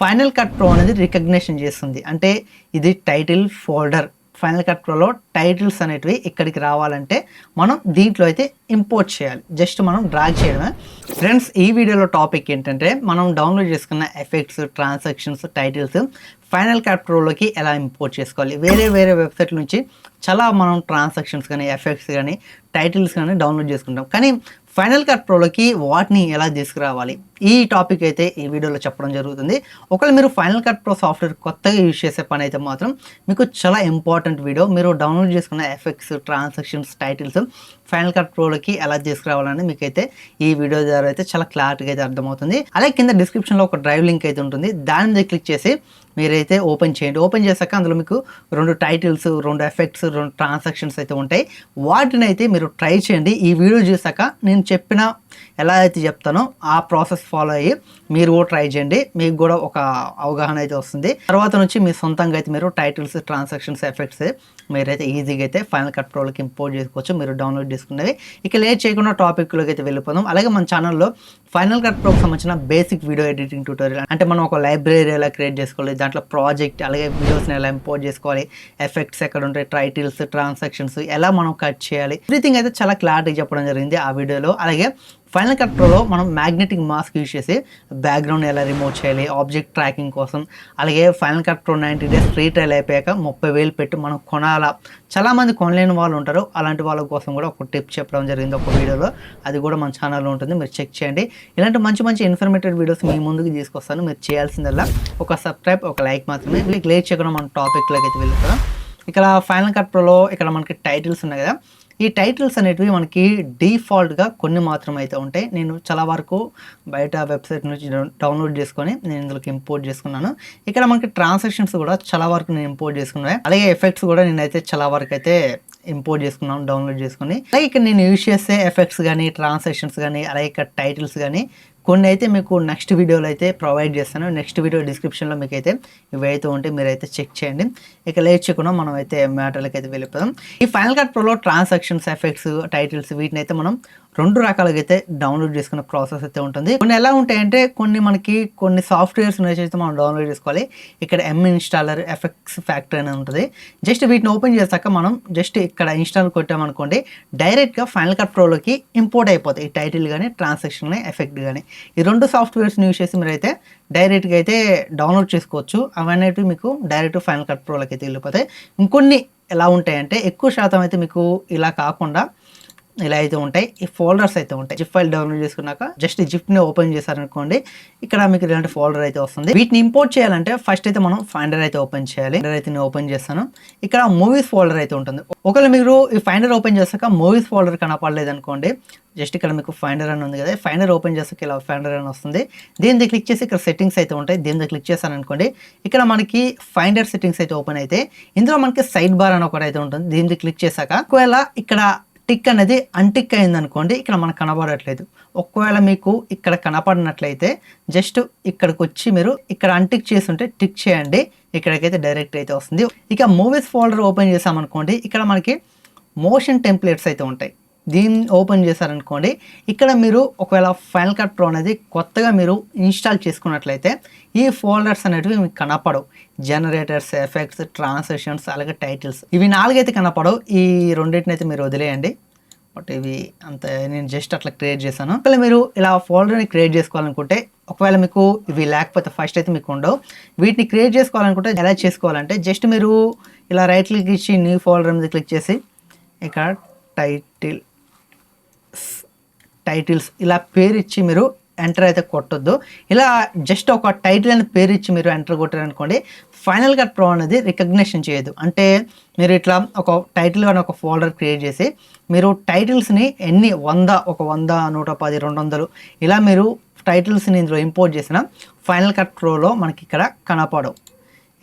Final cut pro అనేది recognition చేస్తుంది. అంటే ఇది టైటిల్ ఫోల్డర్ ఫైనల్ కట్ ప్రోలో టైటిల్స్ అనేటివి ఇక్కడికి రావాలంటే మనం దీంట్లో అయితే ఇంపోర్ట్ చేయాలి. జస్ట్ మనం డ్రాగ్ చేయడమే. ఫ్రెండ్స్ ఈ వీడియోలో టాపిక్ ఏంటంటే మనం డౌన్లోడ్ చేసుకున్న effects transactions titles Final Cut ప్రోలోకి ఎలా ఇంపోర్ట్ చేసుకోవాలి? వేరే వేరే వెబ్సైట్ నుంచి చాలా మనం ట్రాన్సాక్షన్స్ కానీ ఎఫెక్ట్స్ కానీ టైటిల్స్ కానీ డౌన్లోడ్ చేసుకుంటాం. కానీ ఫైనల్ కట్ ప్రోలోకి వాటిని ఎలా తీసుకురావాలి? ఈ టాపిక్ అయితే ఈ వీడియోలో చెప్పడం జరుగుతుంది. ఒకవేళ మీరు ఫైనల్ కట్ ప్రో సాఫ్ట్వేర్ కొత్తగా యూజ్ చేసే పని అయితే మాత్రం మీకు చాలా ఇంపార్టెంట్ వీడియో. మీరు డౌన్లోడ్ చేసుకున్న effects transactions titles Final Cut ప్రోలోకి ఎలా తీసుకురావాలని మీకైతే ఈ వీడియో ద్వారా అయితే చాలా క్లారిటీగా అయితే అర్థమవుతుంది. అలాగే కింద డిస్క్రిప్షన్లో ఒక డ్రైవ్ లింక్ అయితే ఉంటుంది. దాని మీద క్లిక్ చేసి మీరైతే ఓపెన్ చేయండి. ఓపెన్ చేశాక అందులో మీకు రెండు టైటిల్స్ రెండు ఎఫెక్ట్స్ రెండు ట్రాన్సాక్షన్స్ అయితే ఉంటాయి. వాటిని అయితే మీరు ట్రై చేయండి. ఈ వీడియో చూసాక నేను చెప్పిన ఎలా అయితే చెప్తానో ఆ ప్రాసెస్ ఫాలో అయ్యి మీరు కూడా ట్రై చేయండి. మీకు కూడా ఒక అవగాహన అయితే వస్తుంది. తర్వాత నుంచి మీ సొంతంగా అయితే మీరు టైటిల్స్ ట్రాన్సాక్షన్స్ ఎఫెక్ట్స్ మీరైతే ఈజీగా అయితే ఫైనల్ కట్ ప్రోలకి ఇంపోర్ట్ చేసుకోవచ్చు. మీరు డౌన్లోడ్ చేసుకునేవి. ఇక లేట్ చేయకుండా టాపిక్లోకి అయితే వెళ్ళిపోదాం. అలాగే మన ఛానల్లో ఫైనల్ కట్ ప్రోకి సంబంధించిన బేసిక్ వీడియో ఎడిటింగ్ ట్యూటోరియల్ అంటే మనం ఒక లైబ్రరీ ఎలా క్రియేట్ చేసుకోవాలి దాంట్లో ప్రాజెక్ట్ అలాగే వీడియోస్ని ఎలా ఇంపోర్ట్ చేసుకోవాలి ఎఫెక్ట్స్ ఎక్కడ ఉంటాయి టైటిల్స్ ట్రాన్సాక్షన్స్ ఎలా మనం కట్ చేయాలి ఎవ్రీథింగ్ అయితే చాలా క్లారిటీ చెప్పడం జరిగింది ఆ వీడియోలో అలాగే ఫైనల్ కట్రోలో మనం మ్యాగ్నెటిక్ మాస్క్ యూజ్ చేసి బ్యాక్గ్రౌండ్ ఎలా రిమూవ్ చేయాలి ఆబ్జెక్ట్ ట్రాకింగ్ కోసం అలాగే Final Cut ninety days free trial అయిపోయాక ముప్పై వేలు పెట్టి మనం కొనాలా. చాలామంది కొనలేని వాళ్ళు ఉంటారు. అలాంటి వాళ్ళ కోసం కూడా ఒక టిప్ చెప్పడం జరిగింది ఒక వీడియోలో. అది కూడా మన ఛానల్లో ఉంటుంది. మీరు చెక్ చేయండి. ఇలాంటి మంచి మంచి ఇన్ఫర్మేటివ్ వీడియోస్ మీ ముందుకు తీసుకొస్తాను. మీరు చేయాల్సిందల్లా ఒక సబ్స్క్రైబ్ ఒక లైక్ మాత్రమే. మీకు లేట్ చేయకుండా మన టాపిక్లోకి అయితే వెళ్తాం ఇక్కడ ఫైనల్ కట్ ప్రోలో ఇక్కడ మనకి టైటిల్స్ ఉన్నాయి కదా. ఈ టైటిల్స్ అనేటివి మనకి డిఫాల్ట్గా కొన్ని మాత్రమే అయితే ఉంటాయి. నేను చాలా వరకు బయట వెబ్సైట్ నుంచి డౌన్లోడ్ చేసుకొని నేను ఇందులోకి ఇంపోర్ట్ చేసుకున్నాను. ఇక్కడ మనకి ట్రాన్సాక్షన్స్ కూడా చాలా వరకు నేను ఇంపోర్ట్ చేసుకున్నాను. అలాగే ఎఫెక్ట్స్ కూడా నేనైతే చాలా వరకు అయితే ఇంపోర్ట్ చేసుకున్నాను డౌన్లోడ్ చేసుకుని. అలాగే ఇక్కడ నేను యూజ్ చేసే ఎఫెక్ట్స్ కానీ ట్రాన్సాక్షన్స్ కానీ అలాగే ఇక్కడ టైటిల్స్ కానీ కొన్ని అయితే మీకు నెక్స్ట్ వీడియోలో అయితే ప్రొవైడ్ చేస్తాను. నెక్స్ట్ వీడియో డిస్క్రిప్షన్లో మీకు అయితే ఇవి అయితే ఉంటే మీరైతే చెక్ చేయండి. ఇక లేట్ చేయకుండా మనం అయితే మ్యాటర్లకు అయితే వెళ్ళిపోదాం. ఈ ఫైనల్ కట్ ప్రోలో ట్రాన్సాక్షన్స్ ఎఫెక్ట్స్ టైటిల్స్ వీటిని అయితే మనం రెండు రకాలుగా అయితే డౌన్లోడ్ చేసుకునే ప్రాసెస్ అయితే ఉంటుంది. కొన్ని ఎలా ఉంటాయంటే కొన్ని మనకి కొన్ని సాఫ్ట్వేర్స్ అయితే మనం డౌన్లోడ్ చేసుకోవాలి. ఇక్కడ ఎం ఇన్స్టాలర్ ఎఫెక్ట్స్ ఫ్యాక్టరీ అని ఉంటుంది. జస్ట్ వీటిని ఓపెన్ చేశాక మనం జస్ట్ ఇక్కడ ఇన్స్టాల్ కొట్టామనుకోండి డైరెక్ట్గా ఫైనల్ కట్ ప్రోలోకి ఇంపోర్ట్ అయిపోతాయి. ఈ టైటిల్ కానీ ట్రాన్సాక్షన్ కానీ ఎఫెక్ట్ కానీ ఈ రెండు సాఫ్ట్వేర్స్ని యూస్ చేసి మీరైతే డైరెక్ట్గా అయితే డౌన్లోడ్ చేసుకోవచ్చు. అవన్నీ మీకు డైరెక్ట్ ఫైనల్ కట్ ప్రోలోకి అయితే వెళ్ళిపోతాయి. ఇంకొన్ని ఎలా ఉంటాయంటే ఎక్కువ శాతం అయితే మీకు ఇలా కాకుండా ఇలా అయితే ఉంటాయి. ఈ ఫోల్డర్స్ అయితే ఉంటాయి. జిప్ ఫైల్ డౌన్లోడ్ చేసుకున్నాక జస్ట్ జిప్ని ఓపెన్ చేశారనుకోండి ఇక్కడ మీకు ఇలాంటి ఫోల్డర్ అయితే వస్తుంది. వీటిని ఇంపోర్ట్ చేయాలంటే ఫస్ట్ అయితే మనం ఫైండర్ అయితే ఓపెన్ చేయాలి. ఫైండర్ అయితే నేను ఓపెన్ చేస్తాను. ఇక్కడ మూవీస్ ఫోల్డర్ అయితే ఉంటుంది. ఒకవేళ మీరు ఈ ఫైండర్ ఓపెన్ చేశాక మూవీస్ ఫోల్డర్ కనపడలేదు అనుకోండి జస్ట్ ఇక్కడ మీకు ఫైండర్ అని ఉంది కదా ఫైండర్ ఓపెన్ చేసాక ఇలా ఫైండర్ అని వస్తుంది. దీని క్లిక్ చేసి ఇక్కడ సెట్టింగ్స్ అయితే ఉంటాయి. దీని క్లిక్ చేశాను అనుకోండి ఇక్కడ మనకి ఫైండర్ సెట్టింగ్స్ అయితే ఓపెన్ అయితే ఇందులో మనకి సైడ్ బార్ అని ఒకటి అయితే ఉంటుంది. దీని క్లిక్ చేశాక ఒకవేళ ఇక్కడ టిక్ అనేది అన్టిక్ అయింది అనుకోండి ఇక్కడ మనకు కనబడట్లేదు. ఒకవేళ మీకు ఇక్కడ కనపడినట్లయితే జస్ట్ ఇక్కడికి వచ్చి మీరు ఇక్కడ అన్టిక్ చేస్తుంటే టిక్ చేయండి ఇక్కడికైతే డైరెక్ట్ అయితే వస్తుంది. ఇక మూవీస్ ఫోల్డర్ ఓపెన్ చేసామనుకోండి ఇక్కడ మనకి మోషన్ టెంప్లెట్స్ అయితే ఉంటాయి. దీన్ని ఓపెన్ చేశారనుకోండి ఇక్కడ మీరు ఒకవేళ ఫైనల్ కట్ ప్రో అనేది కొత్తగా మీరు ఇన్స్టాల్ చేసుకున్నట్లయితే ఈ ఫోల్డర్స్ అనేటివి మీకు కనపడవు. జనరేటర్స్ ఎఫెక్ట్స్ ట్రాన్సాక్షన్స్ అలాగే టైటిల్స్ ఇవి నాలుగైతే కనపడవు. ఈ రెండింటిని అయితే మీరు వదిలేయండి. బట్ ఇవి అంత నేను జస్ట్ అట్లా క్రియేట్ చేశాను. ఒకవేళ మీరు ఇలా ఫోల్డర్ని క్రియేట్ చేసుకోవాలనుకుంటే ఒకవేళ మీకు ఇవి లేకపోతే ఫస్ట్ అయితే మీకు ఉండవు. వీటిని క్రియేట్ చేసుకోవాలనుకుంటే ఎలా చేసుకోవాలంటే జస్ట్ మీరు ఇలా రైట్ క్లిక్ ఇచ్చి న్యూ ఫోల్డర్ మీద క్లిక్ చేసి ఇక్కడ టైటిల్ టైటిల్స్ ఇలా పేరు ఇచ్చి మీరు ఎంటర్ అయితే కొట్టొద్దు. ఇలా జస్ట్ ఒక టైటిల్ అని పేరు ఇచ్చి మీరు ఎంటర్ కొట్టారనుకోండి ఫైనల్ కట్ ప్రో అనేది రికగ్నిషన్ చేయదు. అంటే మీరు ఇట్లా ఒక టైటిల్ అని ఒక ఫోల్డర్ క్రియేట్ చేసి మీరు టైటిల్స్ని ఎన్ని వంద ఒక వంద నూట పది రెండు వందలు ఇలా మీరు టైటిల్స్ని ఇందులో ఇంపోర్ట్ చేసిన ఫైనల్ కట్ ప్రోలో మనకి ఇక్కడ కనపడవు.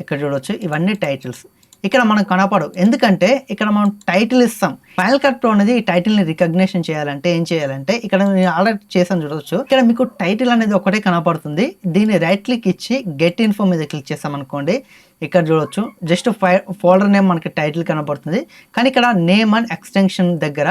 ఇక్కడ చూడవచ్చు ఇవన్నీ టైటిల్స్. ఇక్కడ మనకు కనపడవు. ఎందుకంటే ఇక్కడ మనం టైటిల్ ఇస్తాం. ఫైనల్ కట్ ప్రో అనేది ఈ టైటిల్ని రికగ్నేషన్ చేయాలంటే ఏం చేయాలంటే ఇక్కడ నేను ఆల్రెడీ చేసాను చూడవచ్చు ఇక్కడ మీకు టైటిల్ అనేది ఒకటే కనపడుతుంది. దీన్ని రైట్ క్లిక్ ఇచ్చి గెట్ ఇన్ఫో మీద క్లిక్ చేసాం అనుకోండి. ఇక్కడ చూడొచ్చు. జస్ట్ ఫోల్డర్ నేమ్ మనకి టైటిల్ కనపడుతుంది. కానీ ఇక్కడ నేమ్ అండ్ ఎక్స్టెన్షన్ దగ్గర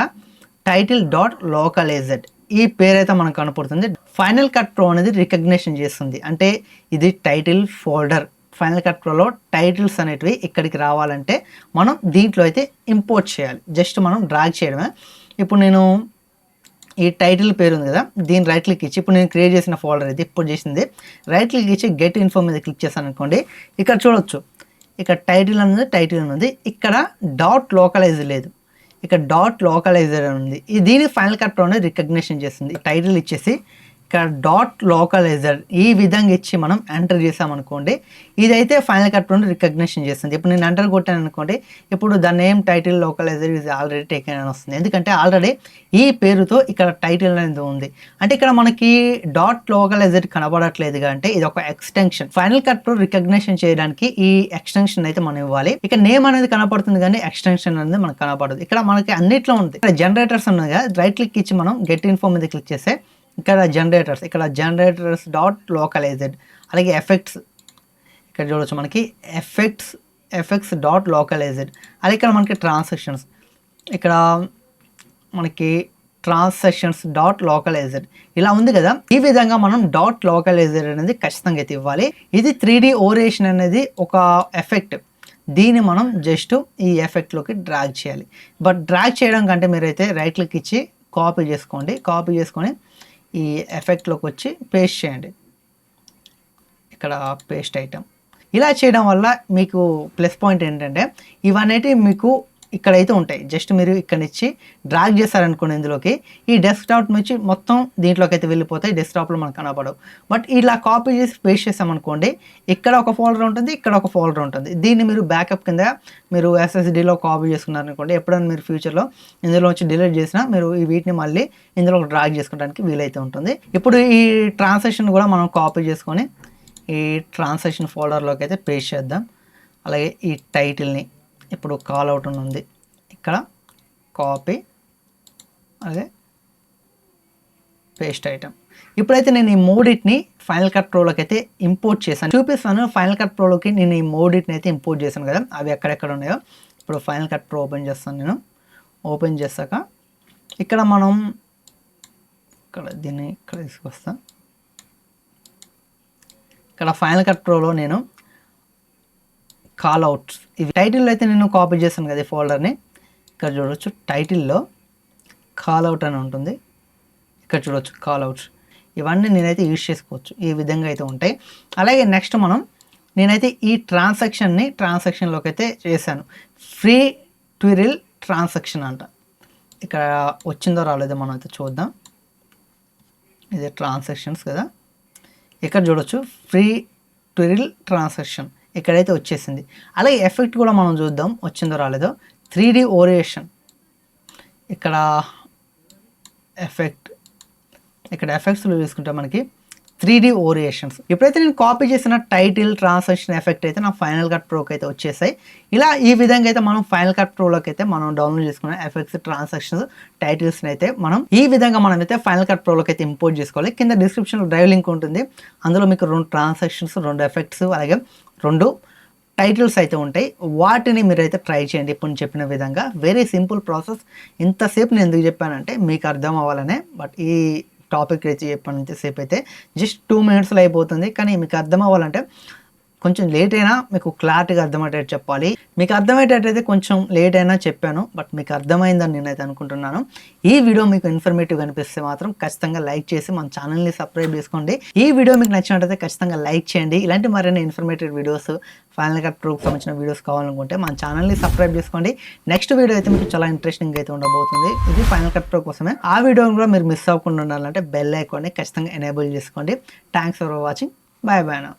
టైటిల్ డాట్ లోకలైజెడ్ ఈ పేరైతే మనకు కనపడుతుంది. ఫైనల్ కట్ ప్రో అనేది రికగ్నేషన్ చేస్తుంది. అంటే ఇది టైటిల్ ఫోల్డర్ ఫైనల్ కట్ ప్రోలో టైటిల్స్ అనేటివి ఇక్కడికి రావాలంటే మనం దీంట్లో అయితే ఇంపోర్ట్ చేయాలి. జస్ట్ మనం డ్రాగ్ చేయడమే. ఇప్పుడు నేను ఈ టైటిల్ పేరు ఉంది కదా దీని రైట్ క్లిక్ ఇచ్చి ఇప్పుడు నేను క్రియేట్ చేసిన ఫోల్డర్ అయితే ఇప్పుడు చేసింది. రైట్ క్లిక్ ఇచ్చి గెట్ ఇన్ఫో మీద క్లిక్ చేశాను అనుకోండి ఇక్కడ చూడొచ్చు. ఇక్కడ టైటిల్ అనేది టైటిల్ అని ఉంది ఇక్కడ డాట్ లోకలైజ్ లేదు. ఇక్కడ డాట్ లోకలైజర్ అని ఉంది ఈ దీని ఫైనల్ కట్ అనేది రికగ్నిషన్ చేస్తుంది. టైటిల్ ఇచ్చేసి ఇక్కడ డాట్ లోకలైజర్ ఈ విధంగా ఇచ్చి మనం ఎంటర్ చేసామనుకోండి ఇదైతే ఫైనల్ కట్ నుండి రికగ్నిషన్ చేస్తుంది. ఇప్పుడు నేను ఎంటర్ కొట్టాను అనుకోండి ఇప్పుడు దాని నేమ్ టైటిల్ లోకలైజర్ ఇది ఆల్రెడీ టేకెన్ అని వస్తుంది. ఎందుకంటే ఆల్రెడీ ఈ పేరుతో ఇక్కడ టైటిల్ అనేది ఉంది. అంటే ఇక్కడ మనకి డాట్ లోకలైజర్ కనబడట్లేదు అంటే ఇది ఒక extension Final Cut Pro recognition చేయడానికి ఈ ఎక్స్టెన్షన్ అయితే మనం ఇవ్వాలి. ఇక నేమ్ అనేది కనపడుతుంది కానీ ఎక్స్టెన్షన్ అనేది మనకు కనపడదు. ఇక్కడ మనకి అన్నిట్లో ఉంది. ఇక్కడ జనరేటర్స్ ఉన్నది రైట్ క్లిక్ ఇచ్చి మనం గెట్ ఇన్ఫో మీద క్లిక్ చేస్తే ఇక్కడ జనరేటర్స్ ఇక్కడ జనరేటర్స్ డాట్ లోకలైజెడ్ అలాగే ఎఫెక్ట్స్ ఇక్కడ చూడవచ్చు మనకి ఎఫెక్ట్స్ ఎఫెక్ట్స్ డాట్ లోకలైజెడ్ అలాగే ఇక్కడ మనకి ట్రాన్సాక్షన్స్ ఇక్కడ మనకి ట్రాన్సాక్షన్స్ డాట్ లోకలైజర్ ఇలా ఉంది కదా? ఈ విధంగా మనం డాట్ లోకలైజర్ అనేది ఖచ్చితంగా అయితే ఇవ్వాలి. ఇది త్రీ డి ఓరేషన్ అనేది ఒక ఎఫెక్ట్ దీన్ని మనం జస్ట్ ఈ ఎఫెక్ట్లోకి డ్రాగ్ చేయాలి. బట్ డ్రాగ్ చేయడం కంటే మీరైతే రైట్ క్లిక్ ఇచ్చి కాపీ చేసుకోండి. కాపీ చేసుకొని ఈ ఎఫెక్ట్లోకి వచ్చి పేస్ట్ చేయండి. ఇక్కడ పేస్ట్ ఐటమ్. ఇలా చేయడం వల్ల మీకు ప్లస్ పాయింట్ ఏంటంటే ఇవన్నీ మీకు ఇక్కడైతే ఉంటాయి. జస్ట్ మీరు ఇక్కడ నుంచి డ్రాగ్ చేశారనుకోండి ఇందులోకి ఈ డెస్క్టాప్ నుంచి మొత్తం దీంట్లోకి అయితే వెళ్ళిపోతాయి. డెస్క్టాప్లో మనకు కనబడవు. బట్ ఇలా కాపీ చేసి పేస్ట్ చేసామనుకోండి ఇక్కడ ఒక ఫోల్డర్ ఉంటుంది ఇక్కడ ఒక ఫోల్డర్ ఉంటుంది. దీన్ని మీరు బ్యాకప్ కింద మీరు ఎస్ఎస్డిలో కాపీ చేసుకున్నారనుకోండి ఎప్పుడైనా మీరు ఫ్యూచర్లో ఇందులో వచ్చి డిలీట్ చేసినా మీరు ఈ వీటిని మళ్ళీ ఇందులో డ్రాగ్ చేసుకోవడానికి వీలైతే ఉంటుంది. ఇప్పుడు ఈ ట్రాన్సాక్షన్ కూడా మనం కాపీ చేసుకొని ఈ ట్రాన్సాక్షన్ ఫోల్డర్లోకి అయితే పేస్ట్ చేద్దాం. అలాగే ఈ టైటిల్ని ఇప్పుడు కాల్ అవుట్ ఉంది. ఇక్కడ కాపీ అదే పేస్ట్ ఐటమ్ ఇప్పుడైతే నేను ఈ మోడిట్ని ఫైనల్ కట్ ప్రోలోకి అయితే ఇంపోర్ట్ చేశాను. చూపిస్తాను ఫైనల్ కట్ ప్రోలోకి నేను ఈ మూడిట్ని అయితే ఇంపోర్ట్ చేశాను కదా అవి ఎక్కడెక్కడ ఉన్నాయో. ఇప్పుడు ఫైనల్ కట్ ప్రో ఓపెన్ చేస్తాను నేను. ఓపెన్ చేశాక ఇక్కడ మనం ఇక్కడ దీన్ని ఇక్కడ తీసుకొస్తాను. ఇక్కడ ఫైనల్ కట్ ప్రోలో నేను కాల్ అవుట్స్ ఇవి టైటిల్లో అయితే నేను కాపీ చేశాను కదా ఈ ఫోల్డర్ని ఇక్కడ చూడవచ్చు టైటిల్లో కాల్ అవుట్ అని ఉంటుంది. ఇక్కడ చూడవచ్చు కాల్ అవుట్స్ ఇవన్నీ నేనైతే యూజ్ చేసుకోవచ్చు. ఈ విధంగా అయితే ఉంటాయి. అలాగే నెక్స్ట్ మనం నేనైతే ఈ ట్రాన్సాక్షన్ని ట్రాన్సాక్షన్లోకి అయితే చేశాను. ఫ్రీ ట్విరిల్ ట్రాన్సాక్షన్ అంట. ఇక్కడ వచ్చిందో రాలేదో మనం అయితే చూద్దాం. ఇది ట్రాన్సాక్షన్స్ కదా. ఇక్కడ చూడొచ్చు ఫ్రీ ట్విరిల్ ట్రాన్సాక్షన్ ఇక్కడైతే వచ్చేసింది. అలాగే ఎఫెక్ట్ కూడా మనం చూద్దాం వచ్చిందో రాలేదో. Three D orientation. ఇక్కడ ఎఫెక్ట్ ఇక్కడ ఎఫెక్ట్స్లో చూసుకుంటే మనకి. Three D orientations. ఇప్పుడైతే నేను కాపీ చేసిన టైటిల్ ట్రాన్సాక్షన్ ఎఫెక్ట్ అయితే నా ఫైనల్ కట్ ప్రోకి అయితే వచ్చేసాయి. ఇలా ఈ విధంగా అయితే మనం ఫైనల్ కట్ ప్రోలోకి అయితే మనం డౌన్లోడ్ చేసుకున్న ఎఫెక్ట్స్ ట్రాన్సాక్షన్స్ టైటిల్స్ని అయితే మనం ఈ విధంగా మనం అయితే ఫైనల్ కట్ ప్రోలోకి అయితే ఇంపోర్ట్ చేసుకోవాలి. కింద డిస్క్రిప్షన్లో డ్రైవ్ లింక్ ఉంటుంది. అందులో మీకు రెండు ట్రాన్సాక్షన్స్ రెండు ఎఫెక్ట్స్ అలాగే రెండు టైటిల్స్ అయితే ఉంటాయి. వాటిని మీరైతే ట్రై చేయండి ఇప్పుడు నేను చెప్పిన విధంగా. వెరీ సింపుల్ ప్రాసెస్ ఇంతసేపు నేను ఎందుకు చెప్పానంటే మీకు అర్థం అవ్వాలనే బట్ ఈ టాపిక్ అయితే సేపు అయితే జస్ట్ టూ మినిట్స్లో అయిపోతుంది. కానీ మీకు అర్థం అవ్వాలంటే కొంచెం లేట్ అయినా మీకు క్లారిటీగా అర్థమయ్యేటట్టు చెప్పాలి. మీకు అర్థమయ్యేటట్టయితే కొంచెం లేట్ అయినా చెప్పాను బట్ మీకు అర్థమైందని నేనైతే అనుకుంటున్నాను. ఈ వీడియో మీకు ఇన్ఫర్మేటివ్ అనిపిస్తే మాత్రం ఖచ్చితంగా లైక్ చేసి మన ఛానల్ని సబ్స్క్రైబ్ చేసుకోండి. ఈ వీడియో మీకు నచ్చినట్టయితే ఖచ్చితంగా లైక్ చేయండి. ఇలాంటి మరిన్ని informative videos Final Cut Pro సంబంధించిన వీడియోస్ కావాలనుకుంటే మన ఛానల్ని సబ్స్క్రైబ్ చేసుకోండి. నెక్స్ట్ వీడియో అయితే మీకు చాలా ఇంట్రెస్టింగ్ అయితే ఉండబోతుంది. ఇది ఫైనల్ కట్ ప్రో కోసమే. ఆ వీడియో కూడా మీరు మిస్ అవ్వకుండా ఉండాలంటే బెల్ ఐకాన్ని ఖచ్చితంగా ఎనేబుల్ చేసుకోండి. Thanks for watching bye bye నా